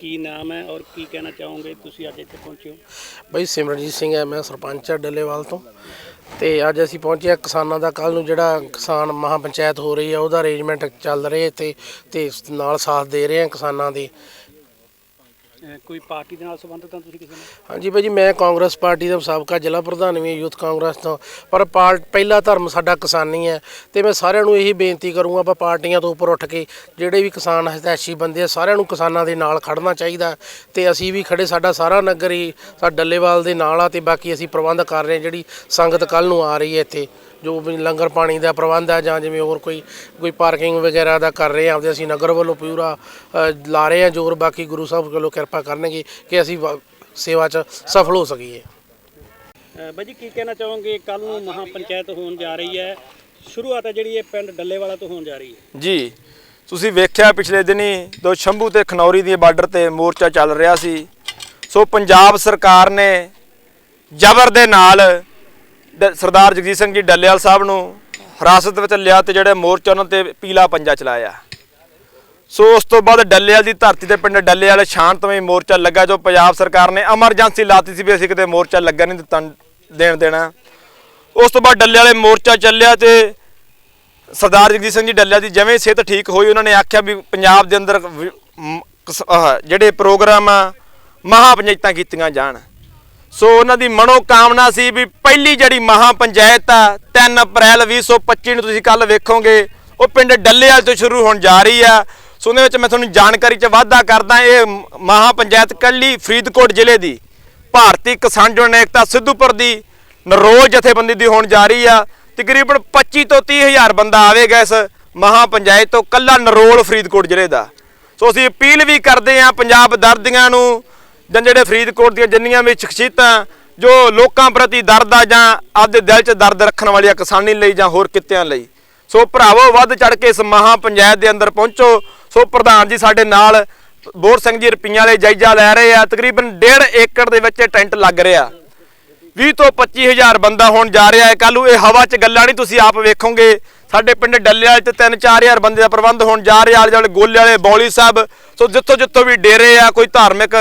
ਕੀ ਨਾਮ ਹੈ ਔਰ ਕੀ ਕਹਿਣਾ ਚਾਹੋਗੇ ਤੁਸੀਂ ਅੱਜ ਇੱਥੇ ਪਹੁੰਚੇ ਹੋ? ਬਈ ਸਿਮਰਨਜੀਤ ਸਿੰਘ ਹੈ, ਮੈਂ ਸਰਪੰਚ ਹਾਂ ਡੱਲੇਵਾਲ ਤੋਂ। ਤੇ ਅੱਜ ਅਸੀਂ ਪਹੁੰਚੇ ਹਾਂ ਕਿਸਾਨਾਂ ਦਾ। ਕੱਲ ਨੂੰ ਜਿਹੜਾ ਕਿਸਾਨ ਮਹਾ ਪੰਚਾਇਤ ਹੋ ਰਹੀ ਹੈ, ਉਹਦਾ ਅਰੇਂਜਮੈਂਟ ਚੱਲ ਰਿਹਾ ਇੱਥੇ ਤੇ ਨਾਲ ਸਾਥ ਦੇ ਰਹੇ ਹਾਂ ਕਿਸਾਨਾਂ ਦੇ। ਅਹ ਕੋਈ ਪਾਰਟੀ ਦੇ ਨਾਲ ਸੰਬੰਧਿਤ ਤਾਂ ਤੁਸੀਂ ਕਿਸੇ ਨਾਲ? ਹਾਂਜੀ ਭਾਈ ਜੀ ਮੈਂ ਕਾਂਗਰਸ ਪਾਰਟੀ ਦਾ ਸਾਬਕਾ ਜ਼ਿਲ੍ਹਾ ਪ੍ਰਧਾਨ ਵੀ ਹਾਂ, ਯੂਥ ਕਾਂਗਰਸ ਤੋਂ। ਪਰ ਪਾਰਟ, ਪਹਿਲਾ ਧਰਮ ਸਾਡਾ ਕਿਸਾਨੀ ਹੈ ਤੇ ਮੈਂ ਸਾਰਿਆਂ ਨੂੰ ਇਹੀ ਬੇਨਤੀ ਕਰੂੰਗਾ ਆਪਾਂ ਪਾਰਟੀਆਂ ਤੋਂ ਉੱਪਰ ਉੱਠ ਕੇ ਜਿਹੜੇ ਵੀ ਕਿਸਾਨ ਹਿਤੈਸ਼ੀ ਬੰਦੇ ਆ, ਸਾਰਿਆਂ ਨੂੰ ਕਿਸਾਨਾਂ ਦੇ ਨਾਲ ਖੜਨਾ ਚਾਹੀਦਾ ਤੇ ਅਸੀਂ ਵੀ ਖੜੇ ਸਾਡਾ ਸਾਰਾ ਨਗਰ ਹੀ ਸਾ ਡੱਲੇਵਾਲ ਦੇ ਨਾਲ ਆ ਤੇ ਬਾਕੀ ਅਸੀਂ ਪ੍ਰਬੰਧ ਕਰ ਰਹੇ ਹਾਂ ਜਿਹੜੀ ਸੰਗਤ ਕੱਲ ਨੂੰ ਆ ਰਹੀ ਹੈ ਇੱਥੇ। ਜੋ ਵੀ ਲੰਗਰ ਪਾਣੀ ਦਾ ਪ੍ਰਬੰਧ ਹੈ ਜਾਂ ਜਿਵੇਂ ਹੋਰ ਕੋਈ ਕੋਈ ਪਾਰਕਿੰਗ ਵਗੈਰਾ ਦਾ ਕਰ ਰਹੇ ਹਾਂ ਆਪਦੇ ਅਸੀਂ ਨਗਰ ਵੱਲੋਂ ਪੂਰਾ ਲਾ ਰਹੇ ਹਾਂ ਜੋਰ ਬਾਕੀ ਗੁਰੂ ਸਾਹਿਬ ਵੱਲੋਂ ਕਿਰਪਾ ਕਰਨਗੇ ਕਿ ਅਸੀਂ ਵਾ- ਸੇਵਾ 'ਚ ਸਫਲ ਹੋ ਸਕੀਏ। ਅਹ ਬਾਈ ਜੀ ਕੀ ਕਹਿਣਾ ਚਾਹੋਗੇ? ਕੱਲ ਨੂੰ ਮਹਾ ਪੰਚਾਇਤ ਹੋਣ ਜਾ ਰਹੀ ਹੈ। ਸ਼ੁਰੂਆਤ ਹੈ ਜਿਹੜੀ ਇਹ ਪਿੰਡ ਡੱਲੇਵਾਲਾ ਤੋਂ ਹੋਣ ਜਾ ਰਹੀ ਹੈ। ਜੀ ਤੁਸੀਂ ਵੇਖਿਆ ਪਿਛਲੇ ਦਿਨੀ ਦੋ ਸ਼ੰਭੂ ਤੇ ਖਨੌਰੀ ਦੀ ਬਾਰਡਰ ਤੇ ਮੋਰਚਾ ਚੱਲ ਰਿਹਾ ਸੀ। ਸੋ ਪੰਜਾਬ ਸਰਕਾਰ ਨੇ ਜ਼ਬਰ ਦੇ ਨਾਲ ਸਰਦਾਰ ਜਗਜੀਤ ਸਿੰਘ ਜੀ ਡੱਲੇਵਾਲ ਸਾਹਿਬ ਨੂੰ ਹਿਰਾਸਤ ਵਿੱਚ ਲਿਆ ਤੇ ਜਿਹੜੇ ਮੋਰਚਾ ਉਹਨਾਂ ਤੇ ਪੀਲਾ ਪੰਜਾ ਚਲਾਇਆ। ਸੋ ਉਸ ਤੋਂ ਬਾਅਦ ਡੱਲੇਵਾਲ ਦੀ ਧਰਤੀ ਤੇ ਪਿੰਡ ਡੱਲੇਵਾਲ ਸ਼ਾਂਤਮਈ ਮੋਰਚਾ ਲੱਗਾ, ਜੋ ਪੰਜਾਬ ਸਰਕਾਰ ਨੇ ਐਮਰਜੈਂਸੀ ਲਾਤੀ ਸੀ ਵੀ ਅਸੀਂ ਕਿਤੇ ਮੋਰਚਾ ਲੱਗਾ ਨਹੀਂ ਦਿੱਤਾ, ਦੇਣ ਦੇਣਾ। ਉਸ ਤੋਂ ਬਾਅਦ ਡੱਲੇ ਵਾਲੇ ਮੋਰਚਾ ਚੱਲਿਆ ਤੇ ਸਰਦਾਰ ਜਗਜੀਤ ਸਿੰਘ ਜੀ ਡੱਲਿਆ ਦੀ ਜਿਵੇਂ ਸਿਹਤ ਠੀਕ ਹੋਈ, ਉਹਨਾਂ ਨੇ ਆਖਿਆ ਵੀ ਪੰਜਾਬ ਦੇ ਅੰਦਰ ਜਿਹੜੇ ਪ੍ਰੋਗਰਾਮ ਆ ਮਹਾ ਪੰਚਾਇਤਾਂ ਕੀਤੀਆਂ ਜਾਣ। ਸੋ ਉਹਨਾਂ ਦੀ ਮਨੋ ਕਾਮਨਾ ਸੀ ਵੀ ਪਹਿਲੀ ਜਿਹੜੀ ਮਹਾ ਪੰਚਾਇਤ ਆ 3 ਅਪ੍ਰੈਲ 2025 ਨੂੰ ਤੁਸੀਂ ਕੱਲ ਵੇਖੋਗੇ, ਉਹ ਪਿੰਡ ਡੱਲੇਵਾਲ ਤੋਂ ਸ਼ੁਰੂ ਹੋਣ ਜਾ ਰਹੀ ਆ। ਸੋ ਉਹਦੇ ਵਿੱਚ ਮੈਂ ਤੁਹਾਨੂੰ ਜਾਣਕਾਰੀ 'ਚ ਵਾਧਾ ਕਰਦਾ, ਇਹ ਮਹਾ ਪੰਚਾਇਤ ਕੱਲੀ ਫਰੀਦਕੋਟ ਜ਼ਿਲ੍ਹੇ ਦੀ, ਭਾਰਤੀ ਕਿਸਾਨ ਯੂਨੀਅਨ ਏਕਤਾ ਸਿੱਧੂਪੁਰ ਦੀ ਨਰੋਲ ਜਥੇਬੰਦੀ ਦੀ ਹੋਣ ਜਾ ਰਹੀ ਆ। ਤਕਰੀਬਨ 25 ਤੋਂ 30 ਹਜ਼ਾਰ ਬੰਦਾ ਆਵੇਗਾ ਇਸ ਮਹਾ ਪੰਚਾਇਤ ਤੋਂ, ਕੱਲਾ ਨਰੋਲ ਫਰੀਦਕੋਟ ਜ਼ਿਲ੍ਹੇ ਦਾ। ਸੋ ਅਸੀਂ ਅਪੀਲ ਵੀ ਕਰਦੇ ਹਾਂ, ਪੰਜਾਬ ਦਰਦੀਆਂ ਨੂੰ ਜਾਂ ਜਿਹੜੇ ਫਰੀਦਕੋਟ ਦੀਆਂ ਜਿੰਨੀਆਂ ਵੀ ਸ਼ਖਸੀਅਤਾਂ, ਜੋ ਲੋਕਾਂ ਪ੍ਰਤੀ ਦਰਦ ਆ ਜਾਂ ਆਪਦੇ ਦਿਲ 'ਚ ਦਰਦ ਰੱਖਣ ਵਾਲੀਆਂ ਕਿਸਾਨੀ ਲਈ ਜਾਂ ਹੋਰ ਕਿੱਤਿਆਂ ਲਈ। ਸੋ ਭਰਾਵੋ, ਵੱਧ ਚੜ ਕੇ ਇਸ ਮਹਾ ਪੰਚਾਇਤ ਦੇ ਅੰਦਰ ਪਹੁੰਚੋ। ਸੋ ਪ੍ਰਧਾਨ ਜੀ ਸਾਡੇ ਨਾਲ ਬੋਰ ਸਿੰਘ ਜੀ ਰੁਪਈਆਂ ਵਾਲੇ ਜਾਇਜ਼ਾ ਲੈ ਰਹੇ ਆ। ਤਕਰੀਬਨ 1.5 ਏਕੜ ਦੇ ਵਿੱਚ ਇਹ ਟੈਂਟ ਲੱਗ ਰਿਹਾ। 20 ਤੋਂ 25000 ਬੰਦਾ ਹੋਣ ਜਾ ਰਿਹਾ ਹੈ। ਕੱਲ ਨੂੰ ਇਹ ਹਵਾ 'ਚ ਗੱਲਾਂ ਨਹੀਂ ਤੁਸੀਂ ਆਪ ਵੇਖੋਗੇ। ਸਾਡੇ ਪਿੰਡ ਡੱਲੇ ਵਾਲੇ ਤੇ 3-4000 ਬੰਦੇ ਦਾ ਪ੍ਰਬੰਧ ਹੋਣ ਜਾ ਰਿਹਾ। ਆਲੇ ਦੁਆਲੇ ਗੋਲੇ ਵਾਲੇ ਬੌਲੀ ਸਾਹਿਬ। ਸੋ ਜਿੱਥੋਂ ਜਿੱਥੋਂ ਵੀ ਡੇਰੇ ਆ, ਕੋਈ ਧਾਰਮਿਕ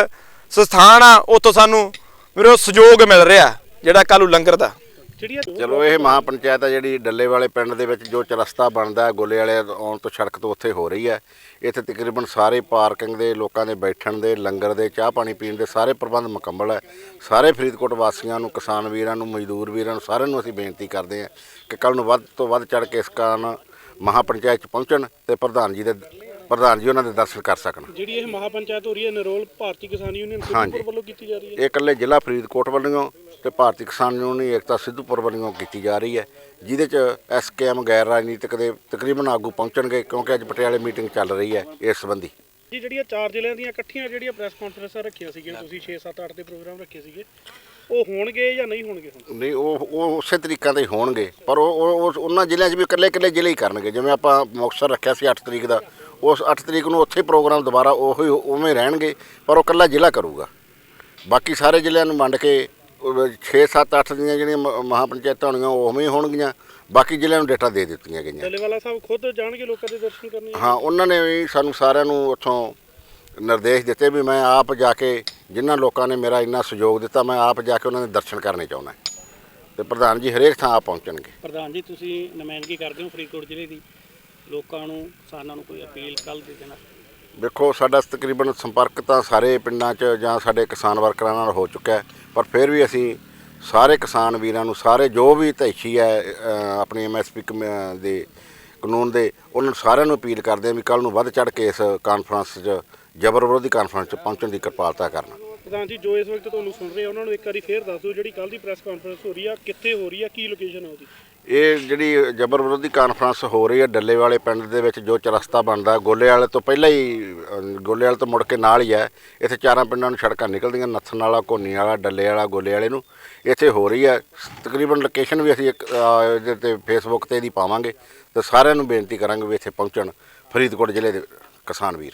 ਸਥਾਨ ਆ ਉੱਥੋਂ ਸਾਨੂੰ ਵੀਰੋ ਸਹਿਯੋਗ ਮਿਲ ਰਿਹਾ ਜਿਹੜਾ ਕੱਲ ਨੂੰ ਲੰਗਰ ਦਾ। ਜਿਹੜੀਆਂ ਚਲੋ ਇਹ ਮਹਾ ਪੰਚਾਇਤ ਆ ਜਿਹੜੀ ਡੱਲੇ ਵਾਲੇ ਪਿੰਡ ਦੇ ਵਿੱਚ ਜੋ ਚਰਸਤਾ ਬਣਦਾ ਗੋਲੇ ਵਾਲੇ ਆਉਣ ਤੋਂ ਸੜਕ ਤੋਂ ਉੱਥੇ ਹੋ ਰਹੀ ਹੈ। ਇੱਥੇ ਤਕਰੀਬਨ ਸਾਰੇ ਪਾਰਕਿੰਗ ਦੇ ਲੋਕਾਂ ਦੇ ਬੈਠਣ ਦੇ ਲੰਗਰ ਦੇ ਚਾਹ ਪਾਣੀ ਪੀਣ ਦੇ ਸਾਰੇ ਪ੍ਰਬੰਧ ਮੁਕੰਮਲ ਹੈ। ਸਾਰੇ ਫਰੀਦਕੋਟ ਵਾਸੀਆਂ ਨੂੰ ਕਿਸਾਨ ਵੀਰਾਂ ਨੂੰ ਮਜ਼ਦੂਰ ਵੀਰਾਂ ਨੂੰ ਸਾਰਿਆਂ ਨੂੰ ਅਸੀਂ ਬੇਨਤੀ ਕਰਦੇ ਹਾਂ ਕਿ ਕੱਲ ਨੂੰ ਵੱਧ ਤੋਂ ਵੱਧ ਚੜ ਕੇ ਇਸ ਕਾਰਨ ਮਹਾ ਪੰਚਾਇਤ ਚ ਪਹੁੰਚਣ ਤੇ ਪ੍ਰਧਾਨ ਜੀ ਦੇ ਪ੍ਰਧਾਨ ਜੀ ਉਹਨਾਂ ਦੇ ਦਰਸ਼ਨ ਕਰ ਸਕਣ। ਜਿਹੜੀ ਇਹ ਮਹਾ ਪੰਚਾਇਤ ਹੋ ਰਹੀ ਹੈ ਨਰੋਲ ਭਾਰਤੀ ਕਿਸਾਨ ਯੂਨੀਅਨ। ਸਿੱਧੂਪੁਰ ਵੱਲੋਂ ਕੀਤੀ ਜਾ ਰਹੀ ਹੈ ਇਹ ਇਕੱਲੇ ਜ਼ਿਲ੍ਹਾ ਫਰੀਦਕੋਟ ਵੱਲੋਂ ਤੇ ਭਾਰਤੀ ਕਿਸਾਨ ਯੂਨੀਅਨ ਏਕਤਾ ਸਿੱਧੂਪੁਰ ਵੱਲੋਂ ਕੀਤੀ ਜਾ ਰਹੀ ਹੈ ਜਿਹਦੇ ਚ ਐਸਕੇਐਮ ਗੈਰ ਰਾਜਨੀਤਿਕ ਦੇ ਤਕਰੀਬਨ ਆਗੂ ਪਹੁੰਚਣਗੇ ਕਿਉਂਕਿ ਅੱਜ ਪਟਿਆਲੇ ਮੀਟਿੰਗ ਚੱਲ ਰਹੀ ਹੈ ਇਸ ਸੰਬੰਧੀ। ਜੀ ਜਿਹੜੀਆਂ ਚਾਰ ਜ਼ਿਲ੍ਹਿਆਂ ਦੀਆਂ ਇਕੱਠੀਆਂ ਜਿਹੜੀਆਂ ਪ੍ਰੈਸ ਕਾਨਫਰੰਸਾਂ ਰੱਖੀਆਂ ਸੀਗੀਆਂ ਤੁਸੀਂ 6 7 8 ਦੇ ਪ੍ਰੋਗਰਾਮ ਰੱਖੇ ਸੀਗੇ ਉਹ ਹੋਣਗੇ ਜਾਂ ਨਹੀਂ ਹੋਣਗੇ ਹੁਣ? ਨਹੀਂ ਉਹ ਉਹ ਉਸੇ ਤਰੀਕਾਂ ਦੇ ਹੋਣਗੇ ਪਰ ਉਹ ਉਹ- ਉਹ ਉਹਨਾਂ ਜ਼ਿਲ੍ਹਿਆਂ 'ਚ ਵੀ ਇਕੱਲੇ ਇਕੱਲੇ ਜ਼ਿਲ੍ਹੇ ਹੀ ਕਰਨਗੇ ਜਿਵੇਂ ਆਪਾਂ ਮੁਕਤਸਰ ਰੱਖਿਆ ਸੀ 8 ਤਰੀਕ ਦਾ ਉਸ 8 ਤਰੀਕ ਨੂੰ ਉੱਥੇ ਪ੍ਰੋਗਰਾਮ ਦੁਬਾਰਾ ਉਹੀ ਉਵੇਂ ਰਹਿਣਗੇ ਪਰ ਉਹ ਇਕੱਲਾ ਜ਼ਿਲ੍ਹਾ ਕਰੂਗਾ। ਬਾਕੀ ਸਾਰੇ ਜ਼ਿਲ੍ਹਿਆਂ ਨੂੰ ਵੰਡ ਕੇ 6 7 8 ਦੀਆਂ ਜਿਹੜੀਆਂ ਮਹਾਂ ਪੰਚਾਇਤਾਂ ਹੋਣਗੀਆਂ ਉਹ ਉਵੇਂ ਹੀ ਹੋਣਗੀਆਂ। ਬਾਕੀ ਜ਼ਿਲ੍ਹਿਆਂ ਨੂੰ ਡੇਟਾ ਦੇ ਦਿੱਤੀਆਂ ਗਈਆਂ। ਡੱਲੇਵਾਲਾ ਸਾਹਿਬ ਖੁਦ ਜਾਣਗੇ ਲੋਕਾਂ ਦੇ ਦਰਸ਼ਨ ਕਰਨੇ ਹਾਂ ਉਹਨਾਂ ਨੇ ਵੀ ਸਾਨੂੰ ਸਾਰਿਆਂ ਨੂੰ ਉੱਥੋਂ ਨਿਰਦੇਸ਼ ਦਿੱਤੇ ਵੀ ਮੈਂ ਆਪ ਜਾ ਕੇ ਜਿਨ੍ਹਾਂ ਲੋਕਾਂ ਨੇ ਮੇਰਾ ਇੰਨਾ ਸਹਿਯੋਗ ਦਿੱਤਾ ਮੈਂ ਆਪ ਜਾ ਕੇ ਉਹਨਾਂ ਦੇ ਦਰਸ਼ਨ ਕਰਨੇ ਚਾਹੁੰਦਾ ਤੇ ਪ੍ਰਧਾਨ ਜੀ ਹਰੇਕ ਥਾਂ ਆ ਪਹੁੰਚਣਗੇ। ਪ੍ਰਧਾਨ ਜੀ ਤੁਸੀਂ ਨੁਮਾਇੰਦਗੀ ਕਰਦੇ ਹੋ ਫਰੀਦਕੋਟ ਜ਼ਿਲ੍ਹੇ ਦੀ। ਲੋਕਾਂ ਨੂੰ ਕਿਸਾਨਾਂ ਨੂੰ ਕੋਈ ਅਪੀਲ ਕੱਲ ਦੇ ਦੇਣਾ ਵੇਖੋ ਸਾਡਾ ਤਕਰੀਬਨ ਸੰਪਰਕ ਤਾਂ ਸਾਰੇ ਪਿੰਡਾਂ 'ਚ ਜਾਂ ਸਾਡੇ ਕਿਸਾਨ ਵਰਕਰਾਂ ਨਾਲ ਹੋ ਚੁੱਕਾ ਹੈ ਪਰ ਫਿਰ ਵੀ ਅਸੀਂ ਸਾਰੇ ਕਿਸਾਨ ਵੀਰਾਂ ਨੂੰ ਸਾਰੇ ਜੋ ਵੀ ਤੈਸ਼ੀ ਹੈ ਆਪਣੀ ਐਮਐਸਪੀ ਦੇ ਕਾਨੂੰਨ ਦੇ ਉਹਨਾਂ ਸਾਰਿਆਂ ਨੂੰ ਅਪੀਲ ਕਰਦੇ ਹਾਂ ਵੀ ਕੱਲ ਨੂੰ ਵੱਧ ਚੜ ਕੇ ਇਸ ਕਾਨਫਰੰਸ 'ਚ ਜਬਰ ਵਿਰੋਧੀ ਕਾਨਫਰੰਸ 'ਚ ਪਹੁੰਚਣ ਦੀ ਕਿਰਪਾਲਤਾ ਕਰਨਾ। ਪ੍ਰਧਾਨ ਜੀ ਜੋ ਇਸ ਵਕਤ ਤੁਹਾਨੂੰ ਸੁਣ ਰਹੇ ਆ ਉਹਨਾਂ ਨੂੰ ਇੱਕ ਵਾਰੀ ਫੇਰ ਦੱਸ ਦਿਓ ਜਿਹੜੀ ਕੱਲ ਦੀ ਪ੍ਰੈਸ ਕਾਨਫਰੰਸ ਹੋ ਰਹੀ ਆ ਕਿੱਥੇ ਹੋ ਰਹੀ ਆ ਕੀ ਲੋਕੇਸ਼ਨ ਹੈ ਉਹਦੀ? ਇਹ ਜਿਹੜੀ ਜਬਰ ਵਿਰੋਧੀ ਕਾਨਫਰੰਸ ਹੋ ਰਹੀ ਹੈ ਡੱਲੇ ਵਾਲੇ ਪਿੰਡ ਦੇ ਵਿੱਚ, ਜੋ ਚਰਸਤਾ ਬਣਦਾ ਗੋਲੇ ਵਾਲੇ ਤੋਂ ਪਹਿਲਾਂ ਹੀ ਗੋਲੇ ਵਾਲੇ ਤੋਂ ਮੁੜ ਕੇ ਨਾਲ ਹੀ ਹੈ। ਇੱਥੇ ਚਾਰਾਂ ਪਿੰਡਾਂ ਨੂੰ ਸੜਕਾਂ ਨਿਕਲਦੀਆਂ, ਨੱਥਨ ਵਾਲਾ ਕੋਨੀ ਵਾਲਾ, ਡੱਲੇ ਵਾਲਾ, ਗੋਲੇ ਵਾਲੇ ਨੂੰ। ਇੱਥੇ ਹੋ ਰਹੀ ਹੈ। ਤਕਰੀਬਨ ਲੋਕੇਸ਼ਨ ਵੀ ਅਸੀਂ ਇੱਕ ਇਹਦੇ ਤੇ ਫੇਸਬੁੱਕ ਤੇ ਇਹਦੀ ਪਾਵਾਂਗੇ ਤੇ ਸਾਰਿਆਂ ਨੂੰ ਬੇਨਤੀ ਕਰਾਂਗੇ ਵੀ ਇੱਥੇ ਪਹੁੰਚਣ। ਫਰੀਦਕੋਟ ਜ਼ਿਲ੍ਹੇ ਦੇ ਕਿਸਾਨ ਵੀਰ।